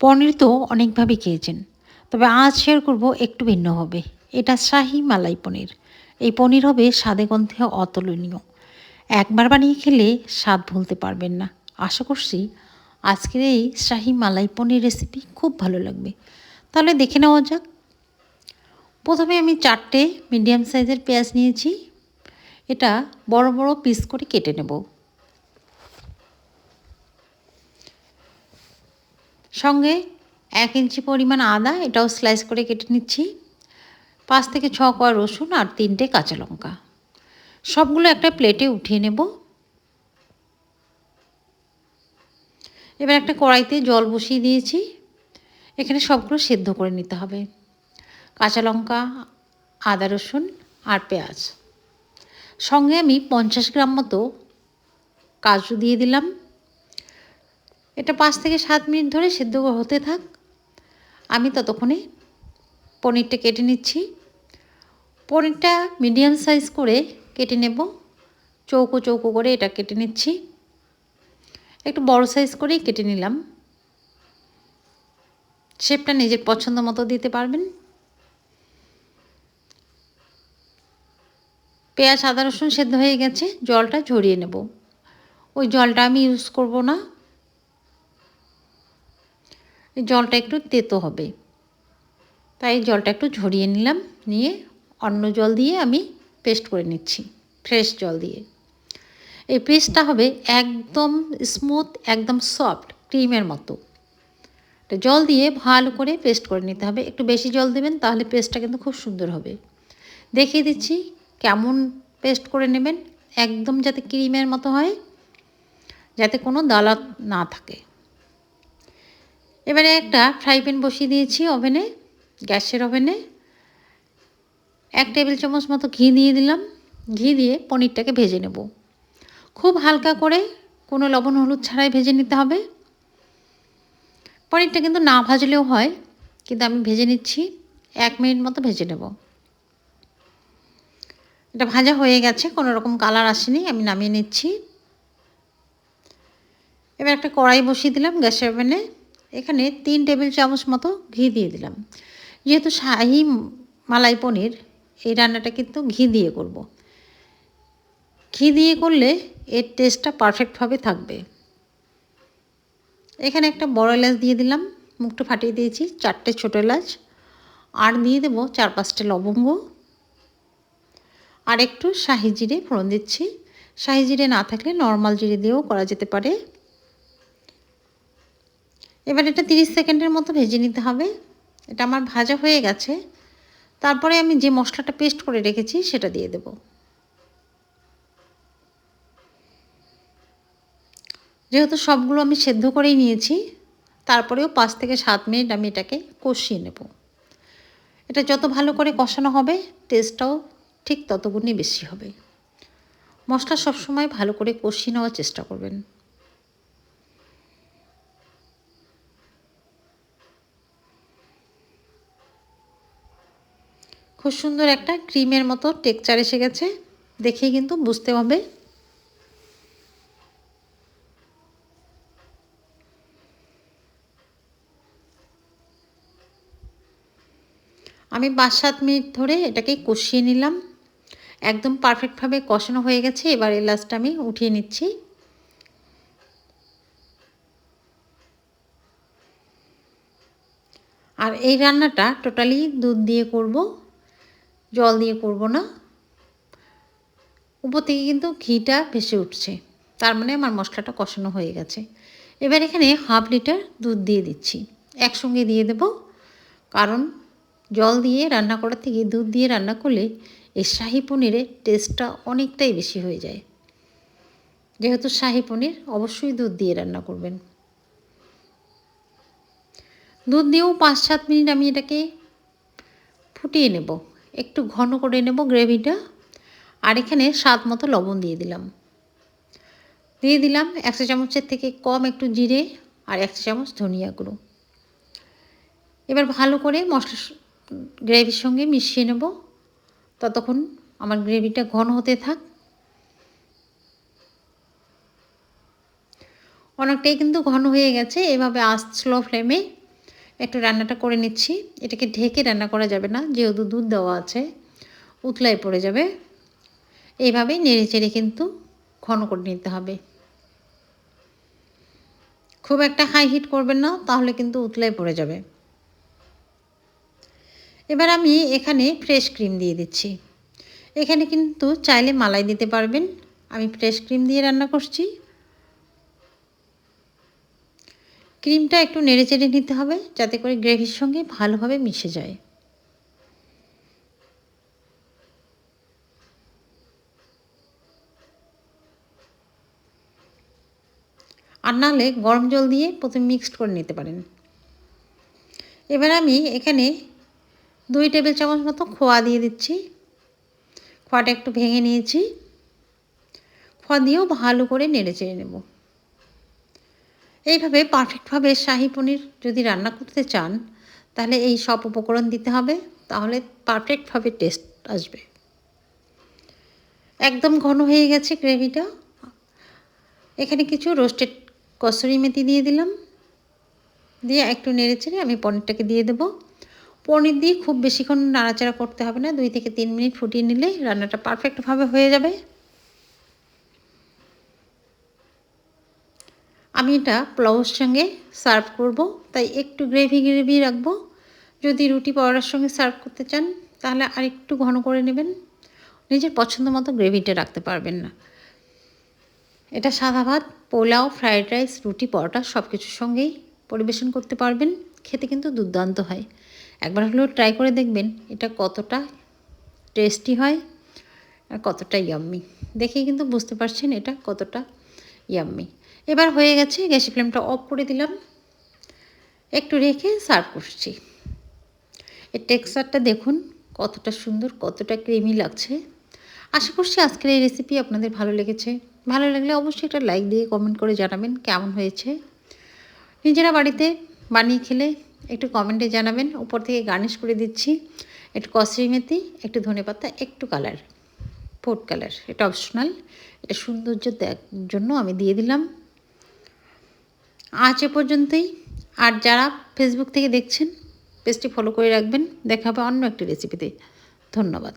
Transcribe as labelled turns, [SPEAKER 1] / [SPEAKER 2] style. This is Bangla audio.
[SPEAKER 1] পনির তো অনেকভাবে খেয়েছেন। তবে আজ শেয়ার করব একটু ভিন্ন হবে। এটা শাহি মালাই পনির। এই পনির হবে স্বাদে গন্ধে অতুলনীয়। একবার বানিয়ে খেলে স্বাদ ভুলতে পারবেন না। আশা করছি আজকের এই শাহি মালাই পনির রেসিপি খুব ভালো লাগবে। তাহলে দেখে নেওয়া যাক। প্রথমে আমি চারটে মিডিয়াম সাইজের পেঁয়াজ নিয়েছি। এটা বড় বড় পিস করে কেটে নেব। সঙ্গে এক ইঞ্চি পরিমাণ আদা, এটাও স্লাইস করে কেটে নিচ্ছি। পাঁচ থেকে ছ কোয়া রসুন আর তিনটে কাঁচা লঙ্কা। সবগুলো একটা প্লেটে উঠিয়ে নেব। এবার একটা কড়াইতে জল বসিয়ে দিয়েছি। এখানে সবগুলো সেদ্ধ করে নিতে হবে। কাঁচা লঙ্কা, আদা রসুন আর পেঁয়াজ। সঙ্গে আমি পঞ্চাশ গ্রাম মতো কাজু দিয়ে দিলাম। এটা পাঁচ থেকে সাত মিনিট ধরে সেদ্ধ হতে থাক। আমি ততক্ষণে পনিরটা কেটে নিচ্ছি। পনিরটা মিডিয়াম সাইজ করে কেটে নেব। চৌকো চৌকো করে এটা কেটে নিচ্ছি। একটু বড় সাইজ করেই কেটে নিলাম। শেপটা নিজের পছন্দ মতো দিতে পারবেন। পেঁয়াজ, আদা, রসুন সেদ্ধ হয়ে গেছে। জলটা ঝরিয়ে নেব। ওই জলটা আমি ইউজ করব না। জলটা একটু তেতো হবে। তাই জলটা একটু ঝরিয়ে নিলাম, নিয়ে অন্য জল দিয়ে আমি পেস্ট করে নিচ্ছি, ফ্রেশ জল দিয়ে। এই পেস্টটা হবে একদম স্মুথ, একদম সফট, ক্রিমের মতো। জল দিয়ে ভালো করে পেস্ট করে নিতে হবে। একটু বেশি জল দেবেন তাহলে পেস্টটা কিন্তু খুব সুন্দর হবে। দেখিয়ে দিচ্ছি কেমন পেস্ট করে নেবেন, একদম যাতে ক্রিমের মতো হয়, যাতে কোনো দালা না থাকে। এবারে একটা ফ্রাই প্যান বসিয়ে দিয়েছি ওভেনে গ্যাসের ওভেনে এক টেবিল চামচ মতো ঘি দিয়ে দিলাম। ঘি দিয়ে পনিরটাকে ভেজে নেব। খুব হালকা করে কোনো লবণ হলুদ ছাড়াই ভেজে নিতে হবে। পনিরটা কিন্তু না ভাজলেও হয়, কিন্তু আমি ভেজে নিচ্ছি। এক মিনিট মতো ভেজে নেব। এটা ভাজা হয়ে গেছে, কোনো রকম কালার আসেনি, আমি নামিয়ে নিচ্ছি। এবার একটা কড়াই বসিয়ে দিলাম গ্যাসের ওভেনে এখানে তিন টেবিল চামচ মতো ঘি দিয়ে দিলাম। যেহেতু শাহি মালাই পনির, এই রান্নাটা কিন্তু ঘি দিয়ে করব। ঘি দিয়ে করলে এর টেস্টটা পারফেক্টভাবে থাকবে। এখানে একটা বড় এলাচ দিয়ে দিলাম, মুখটা ফাটিয়ে দিয়েছি, চারটে ছোটো এলাচ। আর দিয়ে দেবো চার পাঁচটা লবঙ্গ। আর একটু শাহি জিরে ফোড়ন দিচ্ছি। শাহি জিরে না থাকলে নর্মাল জিরে দিয়েও করা যেতে পারে। এবার এটা তিরিশ সেকেন্ডের মতো ভেজে নিতে হবে। এটা আমার ভাজা হয়ে গেছে। তারপরে আমি যে মশলাটা পেস্ট করে রেখেছি সেটা দিয়ে দেব। যেহেতু সবগুলো আমি সেদ্ধ করেই নিয়েছি, তারপরেও পাঁচ থেকে সাত মিনিট আমি এটাকে কষিয়ে নেব। এটা যত ভালো করে কষানো হবে, টেস্টটাও ঠিক ততগুণই বেশি হবে। মশলা সবসময় ভালো করে কষিয়ে নেওয়ার চেষ্টা করবেন। খুব সুন্দর একটা ক্রিমের মতো টেকচার এসে গেছে। দেখেই কিন্তু বুঝতে হবে। আমি পাঁচ সাত মিনিট ধরে এটাকে কষিয়ে নিলাম। একদম পারফেক্টভাবে কষানো হয়ে গেছে। এবার এলাচটা আমি উঠিয়ে নিচ্ছি। আর এই রান্নাটা টোটালি দুধ দিয়ে করব। জল দিয়ে করব না। উপর থেকে কিন্তু ঘিটা ভেসে উঠছে। তার মানে আমার মশলাটা কষানো হয়ে গেছে। এবার এখানে হাফ লিটার দুধ দিয়ে দিচ্ছি। একসঙ্গে দিয়ে দেব। কারণ জল দিয়ে রান্না করার থেকে দুধ দিয়ে রান্না করলে এই শাহি পনিরের টেস্টটা অনেকটাই বেশি হয়ে যায়। যেহেতু শাহি পনির, অবশ্যই দুধ দিয়ে রান্না করবেন। দুধ দিয়েও পাঁচ সাত মিনিট আমি এটাকে ফুটিয়ে নেব। একটু ঘন করে নেব গ্রেভিটা। আর এখানে স্বাদ মতো লবণ দিয়ে দিলাম। দিয়ে দিলাম একশো চামচের থেকে কম একটু জিরে আর একশো চামচ ধনিয়া গুঁড়ো। এবার ভালো করে মশলা গ্রেভির সঙ্গে মিশিয়ে নেব। ততক্ষণ আমার গ্রেভিটা ঘন হতে থাক। অনেকটাই কিন্তু ঘন হয়ে গেছে। এভাবে আস্ত স্লো ফ্লেমে একটু রান্নাটা করে নিচ্ছি। এটাকে ঢেকে রান্না করা যাবে না, যেহেতু দুধ দেওয়া আছে, উতলায় পড়ে যাবে। এইভাবেই নেড়ে চেড়ে কিন্তু ঘন করে নিতে হবে। খুব একটা হাই হিট করবেন না, তাহলে কিন্তু উতলায় পড়ে যাবে। এবার আমি এখানে ফ্রেশ ক্রিম দিয়ে দিচ্ছি। এখানে কিন্তু চাইলে মালাই দিতে পারবেন। আমি ফ্রেশ ক্রিম দিয়ে রান্না করছি। ক্রিমটা একটু নেড়ে চেড়ে নিতে হবে যাতে করে গ্রেভির সঙ্গে ভালোভাবে মিশে যায়। আর নাহলে গরম জল দিয়ে প্রথমে মিক্সড করে নিতে পারেন। এবার আমি এখানে দুই টেবিল চামচ মতো খোয়া দিয়ে দিচ্ছি। খোয়াটা একটু ভেঙে নিয়েছি। খোয়া দিয়েও ভালো করে নেড়ে চেড়ে নেব। এইভাবে পারফেক্টভাবে শাহি পনির যদি রান্না করতে চান, তাহলে এই সব উপকরণ দিতে হবে, তাহলে পারফেক্টভাবে টেস্ট আসবে। একদম ঘন হয়ে গেছে গ্রেভিটা এখানে কিছু রোস্টেড কসুরি মেথি দিয়ে দিলাম। দিয়ে একটু নেড়ে চেড়ে আমি পনিরটাকে দিয়ে দেবো। পনির দিয়ে খুব বেশিক্ষণ নাড়াচাড়া করতে হবে না, দুই থেকে তিন মিনিট ফুটিয়ে নিলে রান্নাটা পারফেক্টভাবে হয়ে যাবে। আমি এটা পোলাওর সঙ্গে সার্ভ করব, তাই একটু গ্রেভি গ্রেভি রাখব। যদি রুটি পরোটার সঙ্গে সার্ভ করতে চান, তাহলে আর একটু ঘন করে নেবেন। নিজের পছন্দ মতো গ্রেভিটা রাখতে পারবেন না। এটা সাদা ভাত, পোলাও ফ্রায়েড রাইস, রুটি, পরোটা সব কিছুর সঙ্গেই পরিবেশন করতে পারবেন। খেতে কিন্তু দুর্দান্ত হয়। একবার হলেও ট্রাই করে দেখবেন এটা কতটা টেস্টি হয় আর কতটা ইয়াম্মি। দেখেই কিন্তু বুঝতে পারছেন এটা কতটা ইয়াম্মি। এবার হয়ে গেছে গ্যাসের ফ্লেমটা অফ করে দিলাম। একটু রেখে সার্ভ করছি। এর টেক্সচারটা দেখুন কতটা সুন্দর, কতটা ক্রিমি লাগছে। আশা করছি আজকের এই রেসিপি আপনাদের ভালো লেগেছে। ভালো লাগলে অবশ্যই একটা লাইক দিয়ে কমেন্ট করে জানাবেন কেমন হয়েছে। নিজেরা বাড়িতে বানিয়ে খেলে একটু কমেন্টে জানাবেন। উপর থেকে গার্নিশ করে দিচ্ছি। একটু কসরি মেথি, একটু ধনে পাতা, একটু কালার ফুড কালার এটা অপশনাল এটা সৌন্দর্য জন্য আমি দিয়ে দিলাম। আজ এ পর্যন্তই। আর যারা ফেসবুক থেকে দেখছেন, পেজটি ফলো করে রাখবেন। দেখা হবে অন্য একটি রেসিপিতে ধন্যবাদ।